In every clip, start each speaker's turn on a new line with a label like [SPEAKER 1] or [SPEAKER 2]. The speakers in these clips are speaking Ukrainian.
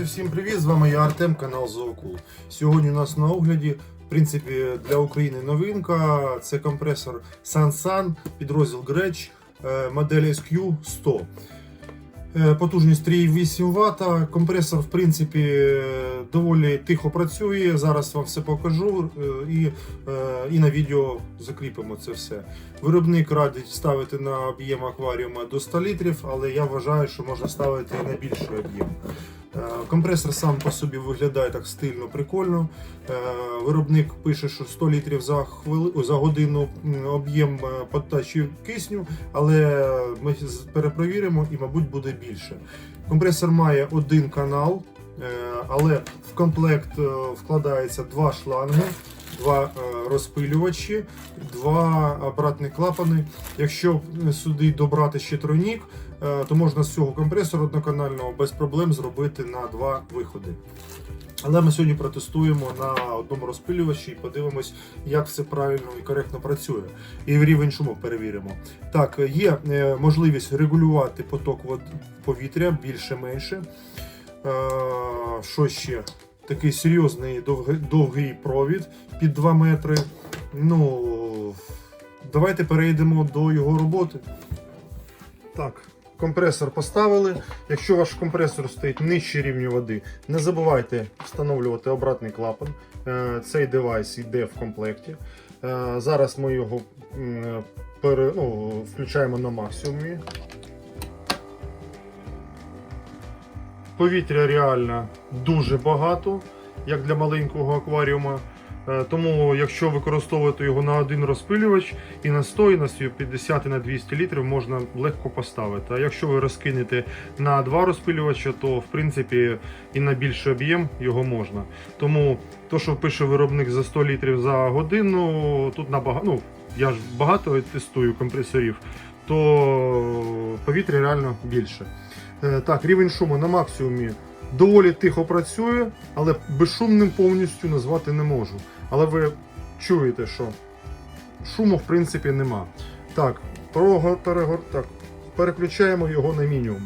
[SPEAKER 1] Друзі, всім привіт! З вами я Артем, канал Зоокул. Сьогодні у нас на огляді, в принципі, для України новинка. Це компресор SanSan, підрозділ е, модель SQ100. Е, Потужність 3,8 Вт. Компресор, в принципі, доволі тихо працює. Зараз вам все покажу е, і, е, і на відео закріпимо це все. Виробник радить ставити на об'єм акваріума до 100 літрів, але я вважаю, що можна ставити і на більший об'єм. Е, Компресор сам по собі виглядає так стильно, прикольно. Е, Виробник пише, що 100 літрів за хвили... за годину об'єм е, подачі кисню, але ми перепровіримо і, мабуть, буде більше. Компресор має один канал, але в комплект е, вкладається два шланги, два е, розпилювачі, два обратні клапани. Якщо сюди добрати ще тройнік, е, то можна з цього компресору одноканального без проблем зробити на два виходи. Але ми сьогодні протестуємо на одному розпилювачі і подивимось, як все правильно і коректно працює. І рівень шуму перевіримо. Так, є е, можливість регулювати поток повітря більше-менше. Е, Що ще? Такий серйозний довгий, довгий провід під 2 метри. Ну, давайте перейдемо до його роботи. Так, компресор поставили. Якщо ваш компресор стоїть нижче рівня води, не забувайте встановлювати обратний клапан. Е, Цей девайс йде в комплекті. Е, Зараз ми його пере, ну, включаємо на максимумі. Повітря реально дуже багато, як для маленького акваріума. Е, Тому, якщо використовувати його на один розпилювач і на 100, і на 50, і на 200 літрів можна легко поставити. А якщо ви розкинете на два розпилювача, то в принципі і на більший об'єм його можна. Тому то, що пише виробник за 100 літрів за годину, тут набагато. Ну, я ж багато тестую компресорів, то повітря реально більше. Е, Так, рівень шуму на максимумі доволі тихо працює, але безшумним повністю назвати не можу. Але ви чуєте, що шуму в принципі нема. Так, так, переключаємо його на мінімум.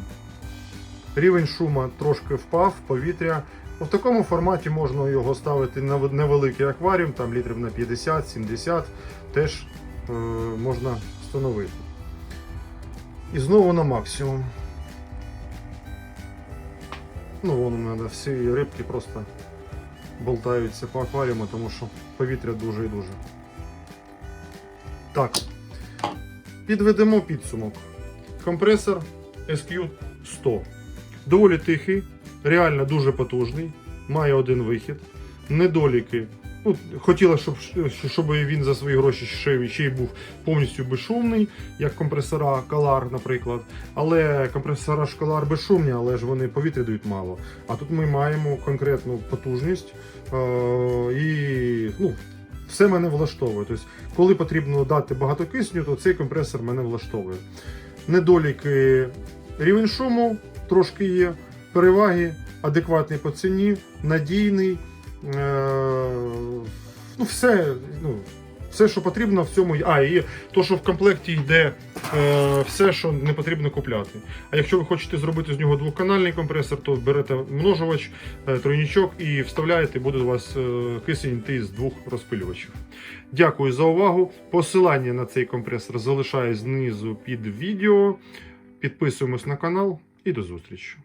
[SPEAKER 1] Рівень шуму трошки впав, повітря. В такому форматі можна його ставити на невеликий акваріум, там літрів на 50-70, теж е, можна встановити. І знову на максимум. Ну, вон у мене всі рибки просто болтаються по акваріуму, тому що повітря дуже і дуже. Так. Підведемо підсумок. Компресор SQ100. Доволі тихий, реально дуже потужний, має один вихід. Недоліки. Ну, хотіла, щоб, щоб він за свої гроші ще, ще й був повністю безшумний, як компресора Calar, наприклад. Але компресора Шкалар безшумні, але ж вони повітря дають мало. А тут ми маємо конкретну потужність е- і ну, все мене влаштовує. Тобто, коли потрібно дати багато кисню, то цей компресор мене влаштовує. Недоліки рівень шуму трошки є, переваги адекватний по ціні, надійний. Е- ну, все, ну, все, що потрібно в цьому. А, і то, що в комплекті йде е, все, що не потрібно купляти. А якщо ви хочете зробити з нього двоканальний компресор, то берете множувач, е, тройнічок і вставляєте, буде у вас е, кисень йти з двох розпилювачів. Дякую за увагу. Посилання на цей компресор залишаю знизу під відео. Підписуємось на канал і до зустрічі.